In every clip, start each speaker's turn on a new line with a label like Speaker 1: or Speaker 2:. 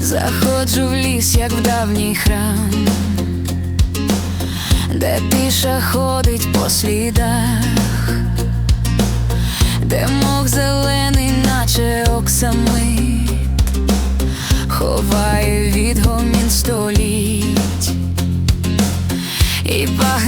Speaker 1: Заходжу в ліс, як в давній храм, де піша ходить по слідах, де мох зелений, наче оксамит, ховає відгомін століть,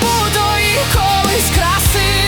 Speaker 1: забутої колись краси.